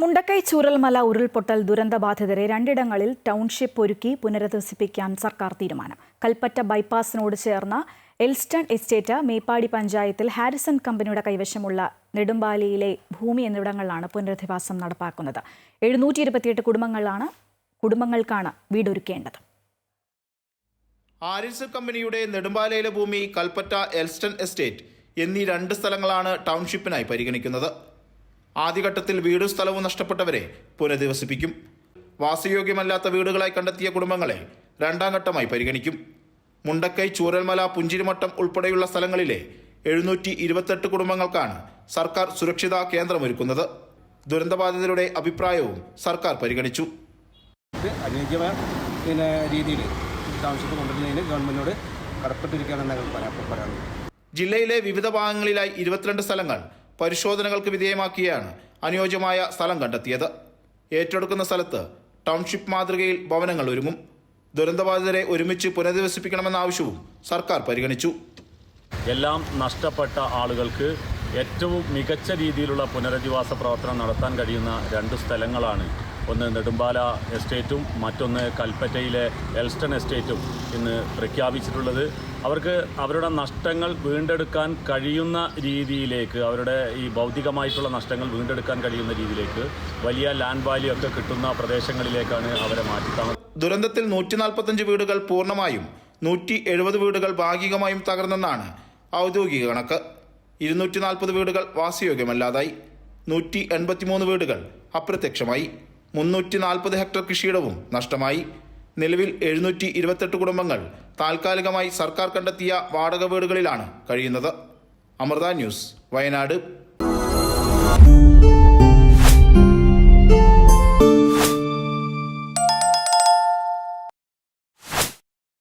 മുണ്ടക്കൈ ചൂരൽമല ഉരുൾപൊട്ടൽ ദുരന്തബാധിതരെ രണ്ടിടങ്ങളിൽ ടൗൺഷിപ്പ് ഒരുക്കി പുനരധിവസിപ്പിക്കാൻ സർക്കാർ തീരുമാനം. കൽപ്പറ്റ ബൈപ്പാസിനോട് ചേർന്ന എൽസ്റ്റൺ എസ്റ്റേറ്റ് മേപ്പാടി പഞ്ചായത്തിൽ ഹാരിസൺ കമ്പനിയുടെ കൈവശമുള്ള നെടുമ്പാലിയിലെ ഭൂമി എന്നിവിടങ്ങളിലാണ് പുനരധിവാസം നടപ്പാക്കുന്നത്. എഴുന്നൂറ്റി ഇരുപത്തിയെട്ട് കുടുംബങ്ങളാണ് കുടുംബങ്ങൾക്കാണ് വീടൊരുക്കേണ്ടത്. ഹാരിസൺ കമ്പനിയുടെ നെടുമ്പാലയിലെ ഭൂമി കൽപ്പറ്റ എൽസ്റ്റൺ എസ്റ്റേറ്റ് എന്നീ രണ്ട് സ്ഥലങ്ങളാണ് ടൗൺഷിപ്പിനായി പരിഗണിക്കുന്നത്. ആദ്യഘട്ടത്തിൽ വീടും സ്ഥലവും നഷ്ടപ്പെട്ടവരെ പുനരധിവസിപ്പിക്കും. വാസയോഗ്യമല്ലാത്ത വീടുകളായി കണ്ടെത്തിയ കുടുംബങ്ങളെ രണ്ടാം ഘട്ടമായി പരിഗണിക്കും. മുണ്ടക്കൈ ചൂരൽമല പുഞ്ചിരിമട്ടം ഉൾപ്പെടെയുള്ള സ്ഥലങ്ങളിലെ എഴുന്നൂറ്റി ഇരുപത്തെട്ട് കുടുംബങ്ങൾക്കാണ് സർക്കാർ സുരക്ഷിത കേന്ദ്രമൊരുക്കുന്നത്. ദുരന്തബാധിതരുടെ അഭിപ്രായവും സർക്കാർ പരിഗണിച്ചു. ഇത് അനുയോജ്യമായ പിന്നെ രീതിയിൽ ടൗൺഷിപ്പ് കൊണ്ടുവരുന്നതിന് ഗവൺമെന്റിനോട് കടപ്പെട്ടിരിക്കുകയാണെന്ന് ഞങ്ങൾ പറയാൻ പറയാനുള്ളത് ജില്ലയിലെ വിവിധ ഭാഗങ്ങളിലായി ഇരുപത്തിരണ്ട് സ്ഥലങ്ങൾ പരിശോധനകൾക്ക് വിധേയമാക്കിയാണ് അനുയോജ്യമായ സ്ഥലം കണ്ടെത്തിയത്. ഏറ്റെടുക്കുന്ന സ്ഥലത്ത് ടൗൺഷിപ്പ് മാതൃകയിൽ ഭവനങ്ങൾ ഒരുങ്ങും. ദുരന്തബാധിതരെ ഒരുമിച്ച് പുനരധിവസിപ്പിക്കണമെന്ന ആവശ്യവും സർക്കാർ പരിഗണിച്ചു. എല്ലാം നഷ്ടപ്പെട്ട ആളുകൾക്ക് ഏറ്റവും മികച്ച രീതിയിലുള്ള പുനരധിവാസ പ്രവർത്തനം നടത്താൻ കഴിയുന്ന രണ്ട് സ്ഥലങ്ങളാണ് ഒന്ന് നെടുമ്പാല എസ്റ്റേറ്റും മറ്റൊന്ന് കൽപ്പറ്റയിലെ എൽസ്റ്റൺ എസ്റ്റേറ്റും ഇന്ന് പ്രഖ്യാപിച്ചിട്ടുള്ളത്. അവർക്ക് അവരുടെ നഷ്ടങ്ങൾ വീണ്ടെടുക്കാൻ കഴിയുന്ന രീതിയിലേക്ക് അവരുടെ ഈ ഭൗതികമായിട്ടുള്ള നഷ്ടങ്ങൾ വീണ്ടെടുക്കാൻ കഴിയുന്ന രീതിയിലേക്ക് വലിയ ലാൻഡ് വാല്യൂ ഒക്കെ കിട്ടുന്ന പ്രദേശങ്ങളിലേക്കാണ് അവരെ മാറ്റി ദുരന്തത്തിൽ നൂറ്റി നാൽപ്പത്തഞ്ച് വീടുകൾ പൂർണമായും നൂറ്റി എഴുപത് വീടുകൾ ഭാഗികമായും തകർന്നെന്നാണ് ഔദ്യോഗിക കണക്ക്. ഇരുന്നൂറ്റി നാൽപ്പത് വീടുകൾ വാസയോഗ്യമല്ലാതായി. നൂറ്റി എൺപത്തിമൂന്ന് വീടുകൾ അപ്രത്യക്ഷമായി. മുന്നൂറ്റി നാൽപ്പത് ഹെക്ടർ കൃഷിയിടവും നഷ്ടമായി. നിലവിൽ എഴുന്നൂറ്റി ഇരുപത്തെട്ട് കുടുംബങ്ങൾ താൽക്കാലികമായി സർക്കാർ കണ്ടെത്തിയ വാടക വീടുകളിലാണ് കഴിയുന്നത്. അമൃത ന്യൂസ് വയനാട്.